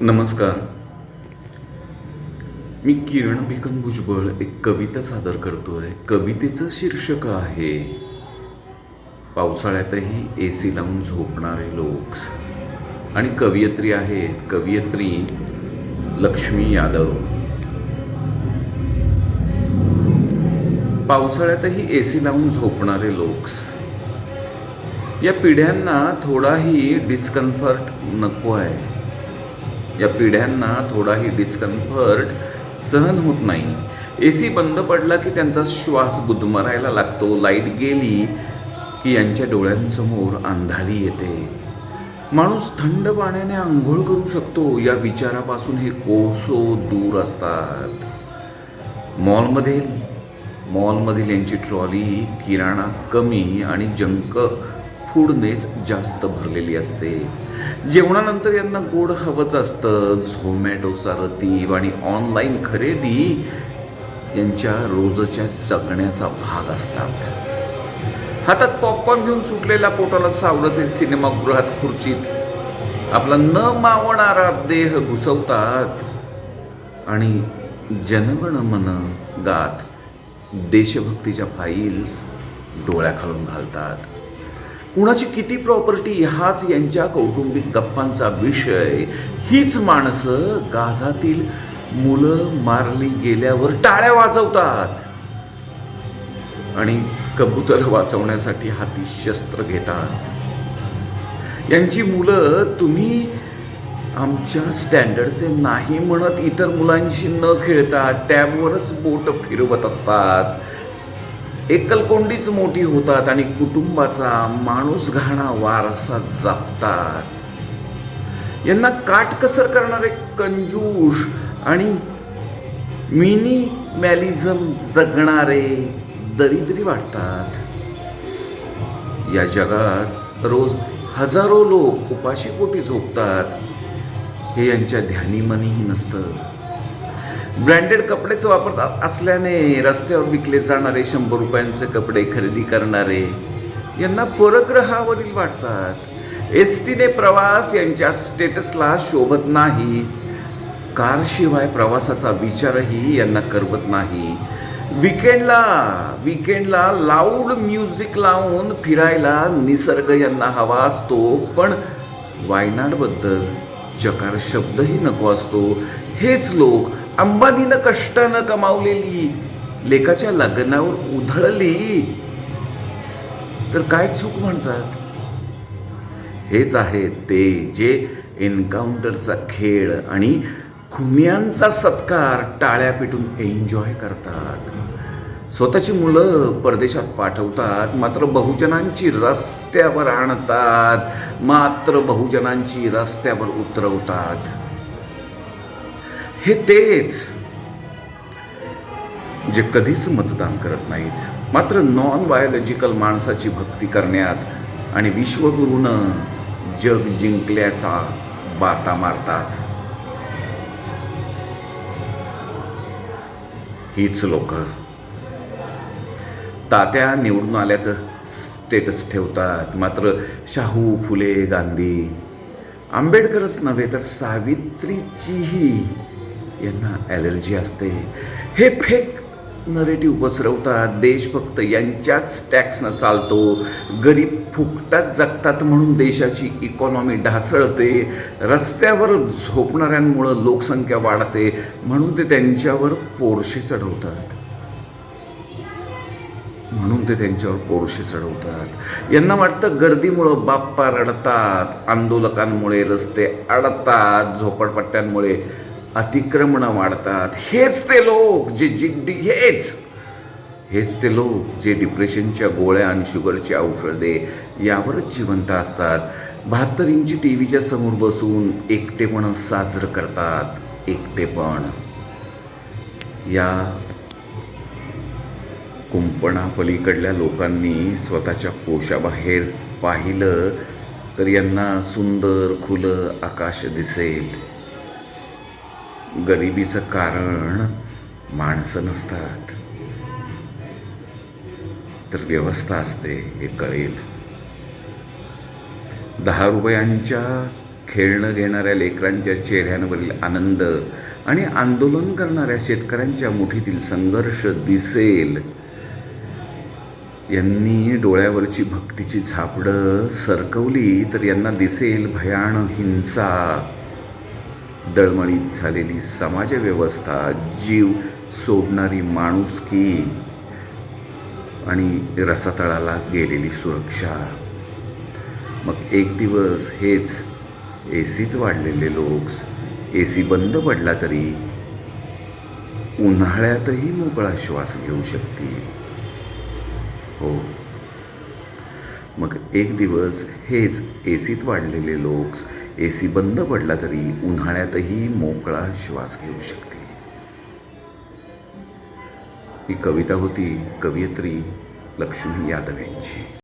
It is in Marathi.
नमस्कार. मी किरण भिकन भुजबळ एक कविता सादर करतोय. कवितेचं शीर्षक आहे पावसाळ्यातही ए सी लावून झोपणारे लोक. आणि कवयित्री आहेत कवयित्री लक्ष्मी यादव. पावसाळ्यातही ए सी लावून झोपणारे लोक. या पिढ्यांना थोडाही डिस्कम्फर्ट नको आहे या पिढ्यांना थोडाही डिस्कम्फर्ट सहन होत नाही. ए सी बंद पडला की त्यांचा श्वास गुदमरायला लागतो. लाइट गेली की यांच्या डोळ्यांसमोर अंधारी येते. माणूस थंड पाण्याने आंघोळ करू शकतो. या विचारापासून हे कोसो दूर असतात. मॉलमध्ये मॉलमधील यांची ट्रॉली किराणा कमी आणि जंक फूडनेच जास्त भरलेली असते. जेवणानंतर यांना गोड हवंच असतं. झोमॅटोचा रतीब आणि ऑनलाईन खरेदी यांच्या रोजच्या जगण्याचा भाग असतात. हातात पॉपकॉर्न घेऊन सुटलेल्या पोटाला सावरत हे सिनेमागृहात खुर्चीत. आपला न मावणारा देह घुसवतात. आणि जनगण मन गात. देशभक्तीच्या फाईल्स डोळ्याखालून घालतात. कुणाची किती प्रॉपर्टी हाच यांच्या कौटुंबिक गप्पांचा विषय. हीच माणसं गाझातील मुलं मारली गेल्यावर टाळ्या वाजवतात. आणि कबूतर वाचवण्यासाठी हाती शस्त्र घेतात. यांची मुलं तुम्ही आमच्या स्टँडर्डचे नाही म्हणत इतर मुलांशी न खेळता टॅबवरच बोट फिरवत असतात. एकलकोंडीच मोठी होतात आणि कुटुंबाचा माणूस घाणा वारसा जपतात. यांना काटकसर करणारे कंजूष आणि मिनी मॅलिझम जगणारे दरिद्री वाटतात. या जगात रोज हजारो लोक उपाशीपोटी झोपतात. हे यांच्या ध्यानीमनीही नसतं. ब्रँडेड कपडेच वापरत असल्याने रस्त्यावर विकले जाणारे शंभर रुपयांचे कपडे खरेदी करणारे यांना परग्रहावरील वाटतात. एस टीने प्रवास यांच्या स्टेटसला शोभत नाही. कारशिवाय प्रवासाचा विचारही यांना करवत नाही. विकेंडला विकेंडला लाऊड म्युझिक लावून फिरायला निसर्ग यांना हवा असतो पण वायनाडबद्दल चकार शब्दही नको असतो. हेच लोक अंबानीनं कष्टानं कमावलेली लेखाच्या लग्नावर उधळली. तर काय चूक म्हणतात? हेच आहे ते जे एन्काउंटरचा खेळ आणि खुन्यांचा सत्कार टाळ्या पिटून एन्जॉय करतात. स्वतःची मुलं परदेशात पाठवतात मात्र बहुजनांची रस्त्यावर आणतात मात्र बहुजनांची रस्त्यावर उतरवतात. हे तेच जे कधीच मतदान करत नाहीत. मात्र नॉन बायोलॉजिकल माणसाची भक्ती करण्यात आणि विश्वगुरूनं जग जिंकल्याचा बाता मारतात. हीच लोक. तात्या निवडून आल्याचं स्टेटस ठेवतात. मात्र शाहू फुले गांधी आंबेडकरच नव्हे तर सावित्रीचीही यांना ॲलर्जी असते. हे फेक नरेटिव्ह पसरवतात. देशभक्त यांच्याच टॅक्सनं चालतो. गरीब फुकटात जगतात म्हणून देशाची इकॉनॉमी ढासळते. रस्त्यावर झोपणाऱ्यांमुळं लोकसंख्या वाढते म्हणून ते त्यांच्यावर पोरशे चढवतात. म्हणून ते त्यांच्यावर पोरशे चढवतात. यांना वाटतं गर्दीमुळं बाप्पा रडतात आंदोलकांमुळे रस्ते अडतात झोपडपट्ट्यांमुळे अतिक्रमणं वाढतात. हेच ते लोक जे जिड्डी हेच. हेच ते लोक जे डिप्रेशनच्या गोळ्या आणि शुगरची औषधे यावरच जिवंत असतात. बहात्तर इंची टी व्हीच्या समोर बसून एकटेपण साजरं करतात. एकटेपण. या कुंपणापलीकडल्या लोकांनी स्वतःच्या कोशाबाहेर पाहिलं तर यांना सुंदर खुलं आकाश दिसेल. गरिबीचं कारण माणसं नसतात. तर व्यवस्था असते हे कळेल. दहा रुपयांच्या खेळणं घेणाऱ्या लेकरांच्या चेहऱ्यांवरील आनंद आणि आंदोलन करणाऱ्या शेतकऱ्यांच्या मुठीतील संघर्ष दिसेल. यांनी डोळ्यावरची भक्तीची झापडं सरकवली तर यांना दिसेल भयान हिंसा. दळमळीत झालेली समाजव्यवस्था जीव सोडणारी माणुसकी आणि रसातळाला गेलेली सुरक्षा. मग एक दिवस हेच ए सीत वाढलेले लोक ए सी बंद पडला तरी उन्हाळ्यातही मोकळा श्वास घेऊ शकतील. हो. मग एक दिवस हेच ए सीत वाढलेले लोक ए सी बंद पडला तरी उन्हाळ्यातही मोकळा श्वास घेऊ शकते. ही कविता होती कवयित्री लक्ष्मी यादव यांची